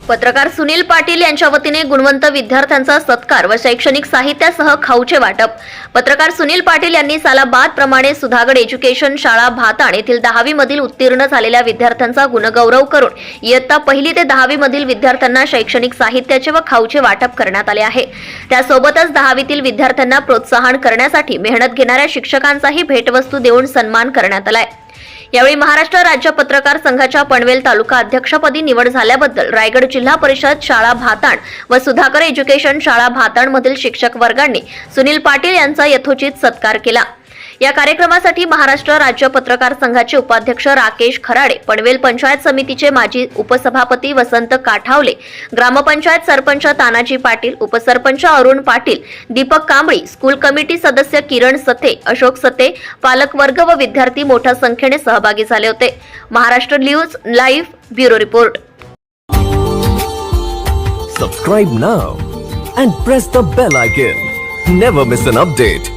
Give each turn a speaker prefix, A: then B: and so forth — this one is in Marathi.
A: पत्रकार सुनील पाटील यांच्या वतीने गुणवंत विद्यार्थ्यांचा सत्कार व शैक्षणिक साहित्यासह खाऊचे वाटप. पत्रकार सुनील पाटील यांनी सालाबाद प्रमाणे सुधागड एज्युकेशन शाळा भाताण येथील दहावी मधील उत्तीर्ण झालेल्या विद्यार्थ्यांचा गुणगौरव करून इयत्ता पहिली ते दहावी मधील विद्यार्थ्यांना शैक्षणिक साहित्याचे व खाऊचे वाटप करण्यात आले आहे. त्यासोबतच दहावीतील विद्यार्थ्यांना प्रोत्साहन करण्यासाठी मेहनत घेणाऱ्या शिक्षकांचाही भेटवस्तू देऊन सन्मान करण्यात आलाय. यावेळी महाराष्ट्र राज्य पत्रकार संघाच्या पनवेल तालुका अध्यक्षपदी निवड झाल्याबद्दल रायगड जिल्हा परिषद शाळा भाताण व सुधाकर एज्युकेशन शाळा भाताण मधील शिक्षक वर्गांनी सुनील पाटील यांचा यथोचित सत्कार केला. या कार्यक्रमासाठी महाराष्ट्र राज्य पत्रकार संघाचे उपाध्यक्ष राकेश खराडे पनवेल पंचायत समितीचे माजी उपसभापती वसंत काठावले ग्रामपंचायत सरपंच तानाजी पाटील उपसरपंच अरुण पाटील दीपक कांबळी स्कूल कमिटी सदस्य किरण सथे अशोक सते पालकवर्ग व विद्यार्थी मोठ्या संख्येने सहभागी झाले होते Maharashtra news live bureau report
B: Subscribe now and press the bell icon. Never miss an update.